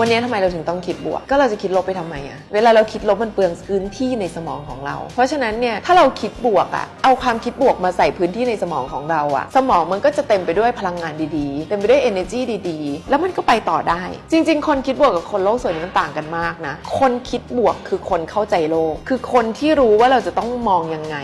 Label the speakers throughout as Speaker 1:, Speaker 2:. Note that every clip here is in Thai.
Speaker 1: วันนี้ทำไมเราถึงต้องคิดบวก ก็เราจะคิดลบไปทำไมอะเวลาเราคิดลบมันเปลืองพื้นที่ในสมองของเรา เพราะฉะนั้นเนี่ยถ้าเราคิดบวกอะเอาความคิดบวกมาใส่พื้นที่ในสมองของเราอะสมองมันก็จะเต็มไปด้วยพลังงานดีๆ เต็มไปด้วย energy ดีๆ แล้วมันก็ไปต่อได้ จริง ๆ คนคิดบวกกับคนโลกสวยนี่มันต่างกันมากนะ คนคิดบวกคือคนเข้าใจโลก คือคนที่รู้ว่าเราจะต้องมองยังไง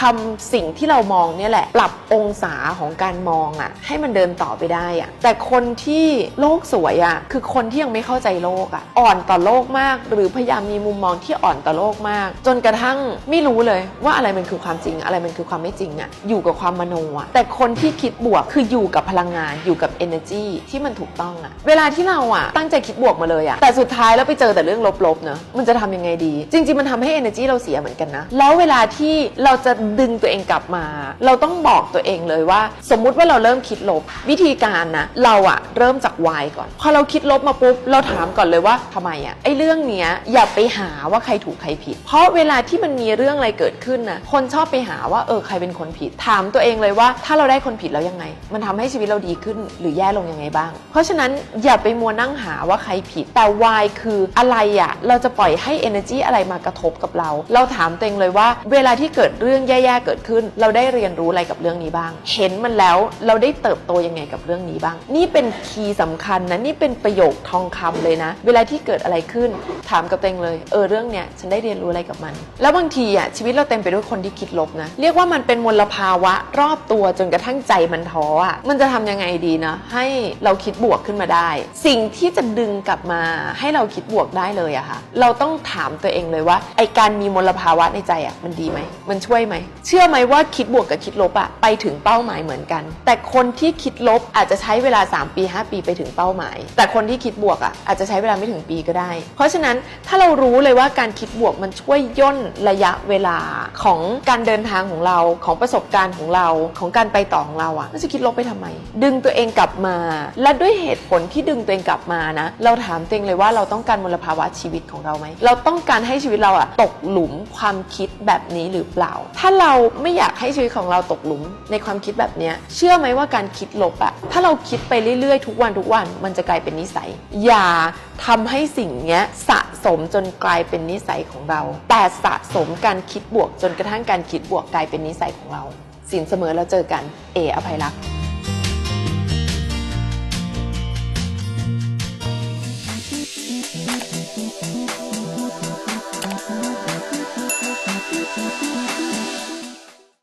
Speaker 1: ทำสิ่งที่เรามองเนี่ยแหละ ปรับองศาของการมองอะให้มันเดินต่อไปได้อะแต่คนที่โลกสวยอะคือคนที่ยังไม่เข้าใจโลกอะอ่อนต่อโลกมาก หรือพยายามมีมุมมองที่อ่อนต่อโลกมาก จนกระทั่งไม่รู้เลยว่าอะไรมันคือความจริง อะไรมันคือความไม่จริงอะอยู่กับความมโนอะแต่คนที่คิดบวกคืออยู่กับพลังงานอยู่กับ energy ที่มันถูกต้องอะเวลาที่เราอะตั้งใจคิดบวกมาเลยอะแต่สุดท้ายแล้วไปเจอแต่เรื่องลบๆเนอะมันจะทำยังไงดี จริง ๆ มันทำให้ energy เราเสียเหมือนกันนะแล้วเวลาที่เราจะดึงตัวเองกลับมา เราต้องบอกตัวเองเลยว่า สมมุติว่าเราเริ่มคิดลบ วิธีการนะเราอะเริ่มจาก why ก่อน พอเราคิดลบมาปุ๊บเราถามก่อนเลยว่าทำไมอะไอ้เรื่องเนี้ยอย่าไปหาว่าใครถูกใครผิด เพราะเวลาที่มันมีเรื่องอะไรเกิดขึ้นนะคนชอบไปหาว่าเออใครเป็นคนผิด ถามตัวเองเลยว่า ถ้าเราได้คนผิดแล้วยังไง มันทำให้ชีวิตเราดีขึ้นหรือแย่ลงยังไงบ้าง เพราะฉะนั้นอย่าไปมัวนั่งหาว่าใครผิด แต่ why คืออะไรอะเราจะปล่อยให้ energy อะไรมากระทบกับเรา เราถามตัวเองเลยว่า เวลาที่เกิดเรื่องแย่ๆเกิดขึ้น เราได้เรียนรู้อะไรกับเรื่องนี้บ้าง เห็นมันแล้วเราได้เติบโตยังไงกับเรื่องนี้บ้าง นี่เป็นคีย์สำคัญนะนี่เป็นประโยคทองคำเลยนะ เวลาที่เกิดอะไรขึ้น ถามกับตัวเองเลย เออเรื่องเนี้ยฉันได้เรียนรู้อะไรกับมัน แล้วบางทีอะชีวิตเราเต็มไปด้วยคนที่คิดลบนะเรียกว่ามันเป็นมลภาวะรอบตัวจนกระทั่งใจมันท้ออะมันจะทำยังไงดีนะให้เราคิดบวกขึ้นมาได้ สิ่งที่จะดึงกลับมาให้เราคิดบวกได้เลยอะค่ะเราต้องถามตัวเองเลยว่าไอการมีมลภาวะในใจอะมันดีไหมมันช่วยไหมเชื่อไหมว่าคิดบวกกับคิดลบอะไปถึงเป้าหมายเหมือนกัน แต่คนที่คิดลบอาจจะใช้เวลา 3 ปี 5 ปีไปถึงเป้าหมาย แต่คนที่คิดบวกอะอาจจะใช้เวลาไม่ถึงปีก็ได้ เพราะฉะนั้นถ้าเรารู้เลยว่าการคิดบวกมันช่วยย่นระยะเวลาของการเดินทางของเราของประสบการณ์ของเราของการไปต่อของเราอะเราจะคิดลบไปทำไม ดึงตัวเองกลับมา และด้วยเหตุผลที่ดึงตัวเองกลับมานะ เราถามตัวเองเลยว่าเราต้องการมลภาวะชีวิตของเราไหมเราต้องการให้ชีวิตเราอะตกหลุมความคิดแบบนี้หรือเปล่า ถ้าเราไม่อยากให้ชีวิตของเราตกหลุมในความคิดแบบนี้เชื่อไหมว่าการคิดลบอะถ้าเราคิดไปเรื่อยๆ ทุกวันทุกวันมันจะกลายเป็นนิสัย อย่าทำให้สิ่งนี้สะสมจนกลายเป็นนิสัยของเรา แต่สะสมการคิดบวกจนกระทั่งการคิดบวกกลายเป็นนิสัยของเราสินเสมอเราเจอกันเออภัยรักษ์